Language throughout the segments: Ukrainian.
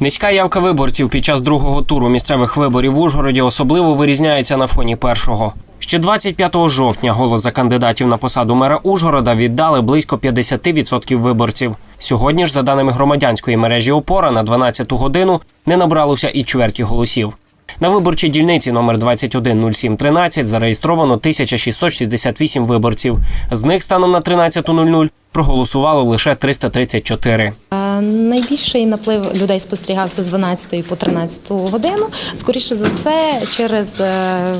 Низька явка виборців під час другого туру місцевих виборів в Ужгороді особливо вирізняється на фоні першого. Ще 25 жовтня голос за кандидатів на посаду мера Ужгорода віддали близько 50% виборців. Сьогодні ж, за даними громадянської мережі Опора, на 12 годину не набралося і чверті голосів. На виборчій дільниці номер 210713 зареєстровано 1668 виборців. З них станом на 13.00 проголосувало лише 334. Е, Найбільший наплив людей спостерігався з 12 по 13 годину. Скоріше за все, через е,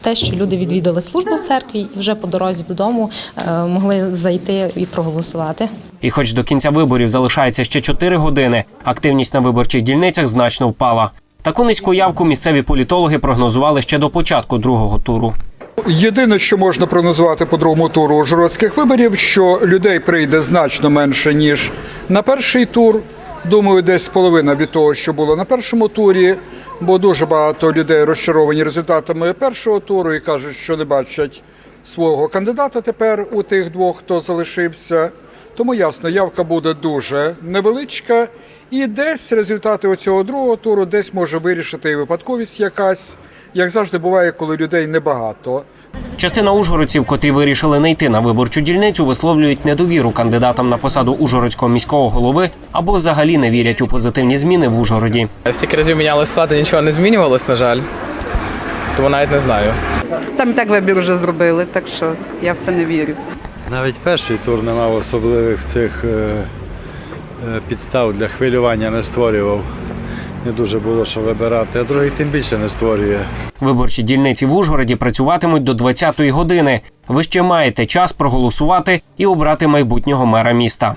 те, що люди відвідали службу в церкві і вже по дорозі додому е, могли зайти і проголосувати. І хоч до кінця виборів залишається ще 4 години, активність на виборчих дільницях значно впала. Таку низьку явку місцеві політологи прогнозували ще до початку другого туру. Єдине, що можна прогнозувати по другому туру ужгородських виборів, що людей прийде значно менше ніж на перший тур. Думаю, десь половина від того, що було на першому турі, бо дуже багато людей розчаровані результатами першого туру і кажуть, що не бачать свого кандидата тепер у тих двох, хто залишився. Тому ясно, явка буде дуже невеличка, і десь результати оцього другого туру десь може вирішити і випадковість якась, як завжди буває, коли людей небагато. Частина ужгородців, котрі вирішили не йти на виборчу дільницю, висловлюють недовіру кандидатам на посаду ужгородського міського голови або взагалі не вірять у позитивні зміни в Ужгороді. Стільки разів мінялась влада, нічого не змінювалось, на жаль. Тому навіть не знаю. Там і так вибір вже зробили, так що я в це не вірю. Навіть перший тур не мав особливих цих е, е, підстав для хвилювання не створював. Не дуже було що вибирати, а другий тим більше не створює. Виборчі дільниці в Ужгороді працюватимуть до 20-ї години. Ви ще маєте час проголосувати і обрати майбутнього мера міста.